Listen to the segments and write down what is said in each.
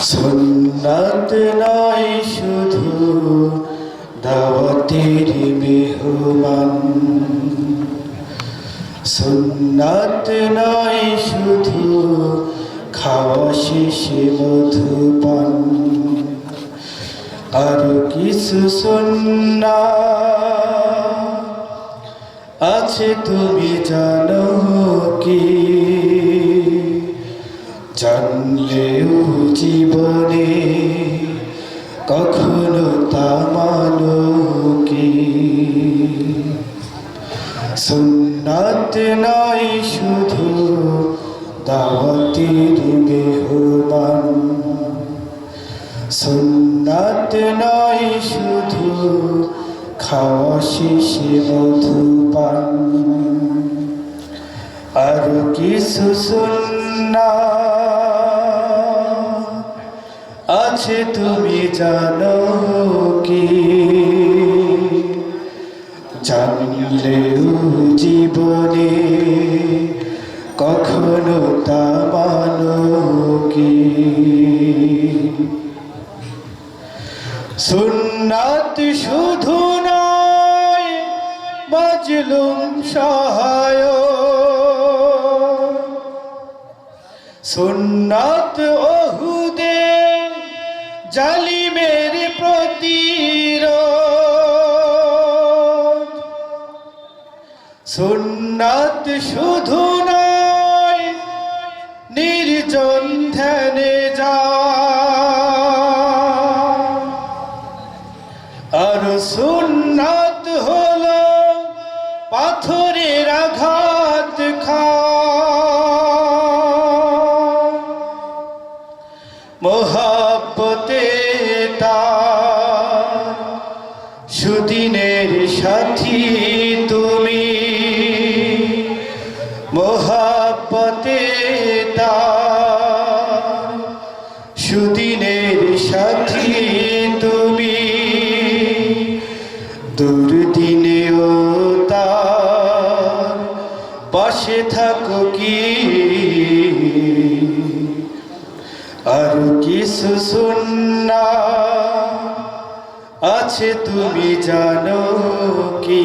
সুন্নাত নয় শুধু দাওয়াতের মেহমান। সুন্নাত নয় শুধু খাওয়া শেষে মধুপান। আর কিছু সুন্না আছে তুমি জানো কি? জানলেও জীবনে কখনো তা মানো কি সুন্নাত নয় শুধু দাওয়াতের মেহমান সুন্নাত নয় শুধু খাওয়া শেষে মধুপান। আর কিছু সুন্না আছে তুমি জানো কি? জানলেও জীবনে কখনো তা মানো কি? সুন্নাত শুধু নয় বাজলুম সহায় সুন্নাত ওহুদে জালিমের প্রতিরোধ। সুন্নাত শুধু নয় নির্জন ধ্যানে আর সুন্নাত হলো পাথরের আঘাত খাওয়া। মোহাব্বতে তার সুদিনের সাথী তুমি, দুর্দিনেও তার পাশে থাকো কি? আর কিছু সুন্না আছে তুমি জানো কি?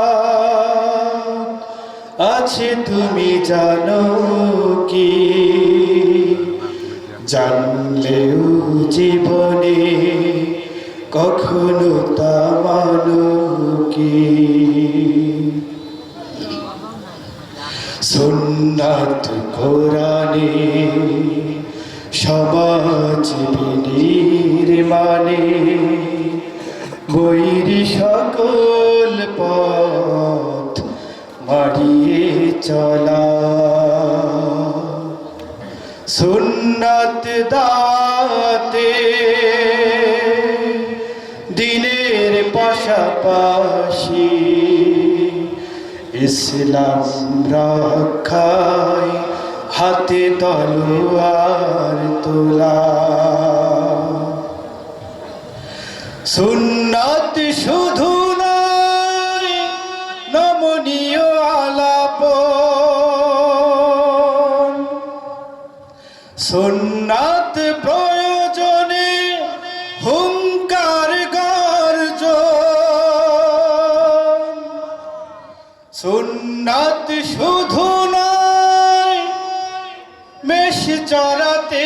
তুমি জানো কি? জানলেও জীবনে কখনো তা মানো কি? সুন্নাত কোরআনে সমাজ বিনির্মাণে বৈরি সকল চলা। সুন্নাত দাতে দিনের পাশাপাশি ইসলাম রক্ষায় হাতে তলোয়ার তোলা। সুন্নাত শুধু হুঙ্কার গর্জ। সুন্নাত শুধু নয় মেষ চড়াতে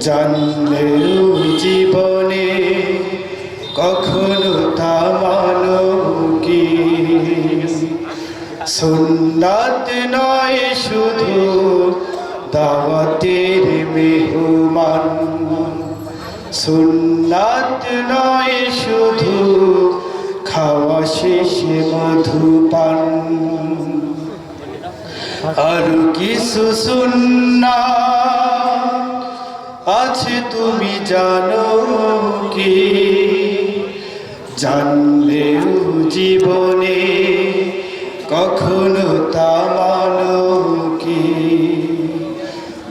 জানলেও জীবনে কখনো তা মানো কি সুন্নাত নয় শুধু দাওয়াতের মেহমান। সুন্নাত নয় শুধু খাওয়া শেষে মধুপান আর কিছু সুন্না আছে তুমি জানো কি? জানলে জীবনে কখনো তা মানো কি?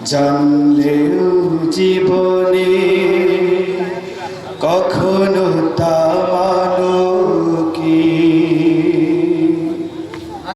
জানলেও জীবনে কখনো